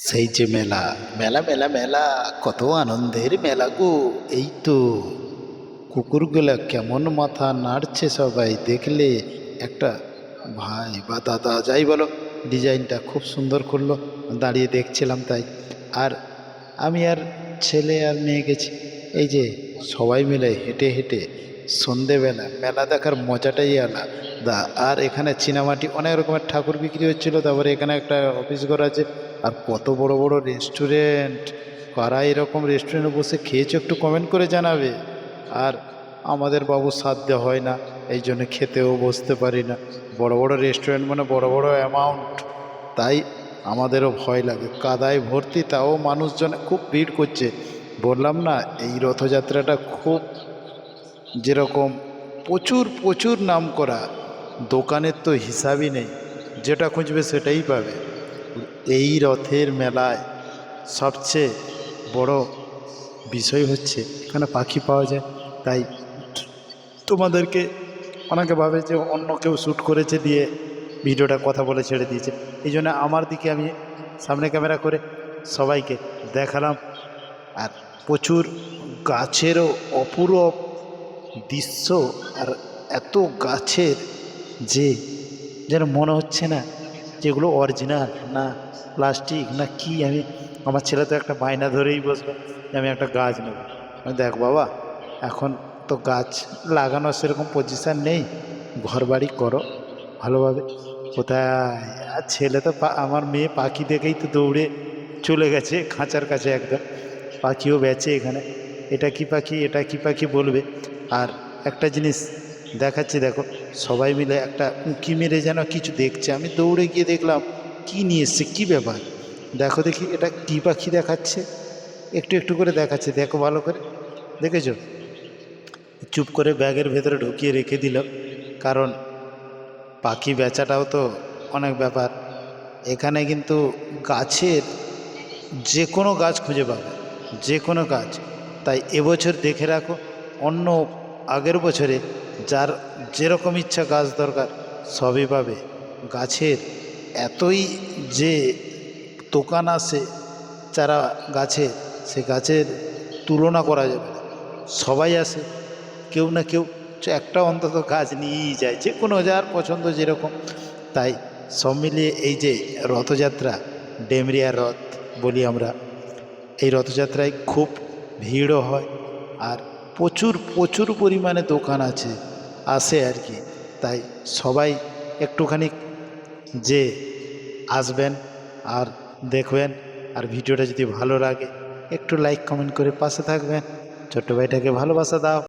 সেই যে মেলা মেলা মেলা মেলা, কত আনন্দের মেলা গো। এই তো কুকুরগুলো কেমন মাথা নাড়ছে সবাই দেখলে। একটা, ভাই বা দাদা, যাই বলো, ডিজাইনটা খুব সুন্দর করল, দাঁড়িয়ে দেখছিলাম তাই। আর আমি আর ছেলে আর মেয়ে গেছি। এই যে সবাই মিলে হেঁটে হেঁটে সন্ধেবেলা, মেলা দেখার মজাটাই আলাদা। আর এখানে চীনামাটি অনেক রকমের ঠাকুর বিক্রি হচ্ছিল, তারপরে এখানে একটা অফিস ঘর আছে, আর কত বড় বড় রেস্টুরেন্ট কারা এরকম রেস্টুরেন্টে বসে খেয়েছো একটু কমেন্ট করে জানাবে। আর আমাদের বাবু সাধ্য হয় না, এই জন্য খেতেও বসতে পারি না। বড় বড় রেস্টুরেন্ট মানে বড় বড় অ্যামাউন্ট তাই আমাদেরও ভয় লাগে। কাদায় ভর্তি, তাও মানুষজন খুব ভিড় করছে। বললাম না, এই রথযাত্রাটা খুব যেরকম প্রচুর প্রচুর নাম করা দোকানের তো হিসাবই নেই, যেটা খুঁজবে সেটাই পাবে। এই রথের মেলায় সবচেয়ে বড় বিষয় হচ্ছে, এখানে পাখি পাওয়া যায়। তাই তোমাদেরকে অনেকে ভাবে যে অন্য কেউ শ্যুট করেছে দিয়ে ভিডিওটা কথা বলে ছেড়ে দিয়েছে। এই জন্য আমার দিকে আমি সামনে ক্যামেরা করে সবাইকে দেখালাম। আর প্রচুর গাছেরও অপূরব দৃশ্য আর এত গাছের যে, যেন মনে হচ্ছে না যেগুলো অরিজিনাল না প্লাস্টিক না কি। আমি, আমার ছেলে তো একটা বায়না ধরেই বসবে যে আমি একটা গাছ নেব। আমি দেখ বাবা, এখন তো গাছ লাগানোর সেরকম পজিশান নেই। ঘর বাড়ি করো ভালোভাবে। কোথায়? আর ছেলে তো আমার মেয়ে পাখি দেখেই তো দৌড়ে চলে গেছে খাঁচার কাছে একদম। পাখিও বেচে এখানে। এটা কি পাখি, এটা কি পাখি বলবে? আর একটা জিনিস দেখাচ্ছি, দেখো, সবাই মিলে একটা উঁকি মেরে যেন কিছু দেখছে। আমি দৌড়ে গিয়ে দেখলাম, কি নিয়ে এসছে, কী ব্যাপার? দেখো দেখি, এটা কী পাখি দেখাচ্ছে? একটু একটু করে দেখাচ্ছে, দেখো ভালো করে। দেখেছ? চুপ করে ব্যাগের ভেতরে ঢুকিয়ে রেখে দিলাম। কারণ পাখি বেচাটাও তো অনেক ব্যাপার। এখানে কিন্তু গাছের যে কোনো গাছ খুঁজে পাবে, যে কোনো গাছ। তাই এবছর দেখে রাখো, অন্য আগের বছরে যার যেরকম ইচ্ছা গাছ দরকার সবই পাবে। গাছের এতই যে দোকান আসে চারা গাছে, সে গাছের তুলনা করা যাবে সবাই আসে, কেউ না কেউ একটা অন্তত গাছ নিয়েই যায়, যে কোনো যার পছন্দ যেরকম। তাই সব মিলিয়ে এই যে রথযাত্রা, ডেমরিয়া রথ বলি আমরা, এই রথযাত্রায় খুব ভিড়ও হয়। আর প্রচুর প্রচুর পরিমাণে দোকান আছে, আসে আর কি। তাই সবাই একটুখানি যে আসবেন আর দেখবেন, আর ভিডিওটা যদি ভালো লাগে, একটু লাইক কমেন্ট করে পাশে থাকবেন। ছোট্ট ভাইটাকে ভালোবাসা দাও।